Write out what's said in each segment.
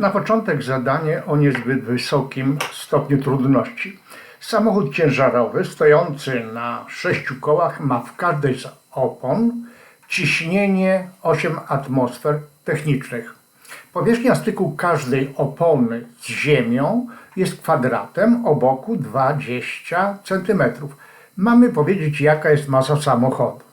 Na początek zadanie o niezbyt wysokim stopniu trudności. Samochód ciężarowy stojący na sześciu kołach ma w każdej z opon ciśnienie 8 atmosfer technicznych. Powierzchnia styku każdej opony z ziemią jest kwadratem o boku 20 cm. Mamy powiedzieć, jaka jest masa samochodu.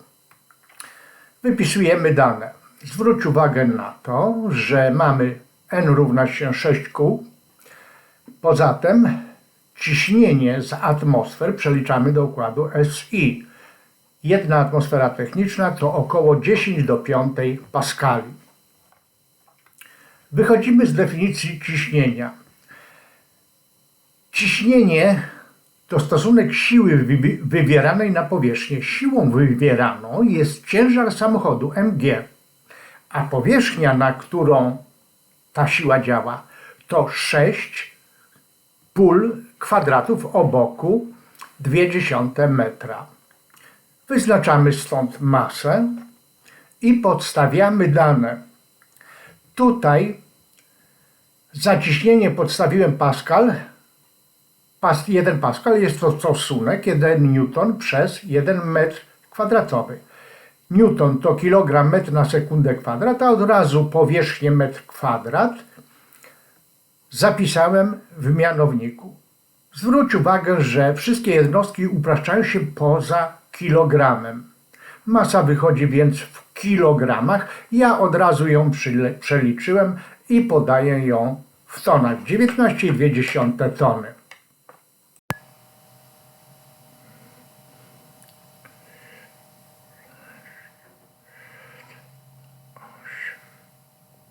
Wypisujemy dane. Zwróć uwagę na to, że mamy n równa się 6 kół. Poza tym ciśnienie z atmosfer przeliczamy do układu SI. Jedna atmosfera techniczna to około 10 do 5 paskali. Wychodzimy z definicji ciśnienia. Ciśnienie to stosunek siły wywi- wywieranej na powierzchnię. Siłą wywieraną jest ciężar samochodu mg, a powierzchnia, na którą ta siła działa, to 6 pól kwadratów o boku 0,2 metra. Wyznaczamy stąd masę i podstawiamy dane. Tutaj za ciśnienie podstawiłem Pascal. Pas, 1 Pascal jest to stosunek 1 Newton przez 1 metr kwadratowy. Newton to kilogram metr na sekundę kwadrat, a od razu powierzchnię metr kwadrat zapisałem w mianowniku. Zwróć uwagę, że wszystkie jednostki upraszczają się poza kilogramem. Masa wychodzi więc w kilogramach. Ja od razu ją przeliczyłem i podaję ją w tonach. 19,2 tony.